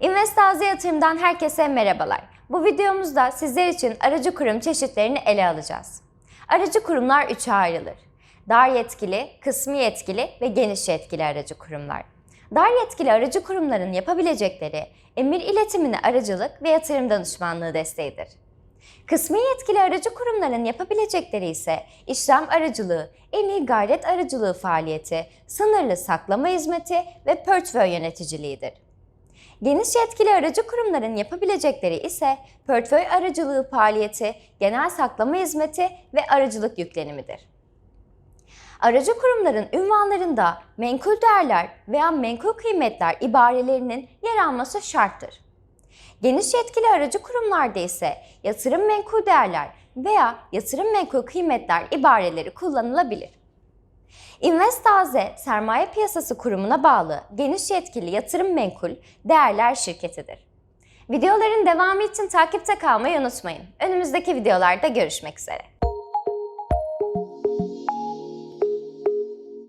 Investazi Yatırım'dan herkese merhabalar. Bu videomuzda sizler için aracı kurum çeşitlerini ele alacağız. Aracı kurumlar üçe ayrılır. Dar yetkili, kısmi yetkili ve geniş yetkili aracı kurumlar. Dar yetkili aracı kurumların yapabilecekleri emir iletimine aracılık ve yatırım danışmanlığı desteğidir. Kısmi yetkili aracı kurumların yapabilecekleri ise işlem aracılığı, emir gayret aracılığı faaliyeti, sınırlı saklama hizmeti ve portföy yöneticiliğidir. Geniş yetkili aracı kurumların yapabilecekleri ise portföy aracılığı faaliyeti, genel saklama hizmeti ve aracılık yüklenimidir. Aracı kurumların ünvanlarında menkul değerler veya menkul kıymetler ibarelerinin yer alması şarttır. Geniş yetkili aracı kurumlarda ise yatırım menkul değerler veya yatırım menkul kıymetler ibareleri kullanılabilir. Investaze Sermaye Piyasası Kurumu'na bağlı geniş yetkili yatırım menkul değerler şirketidir. Videoların devamı için takipte kalmayı unutmayın. Önümüzdeki videolarda görüşmek üzere.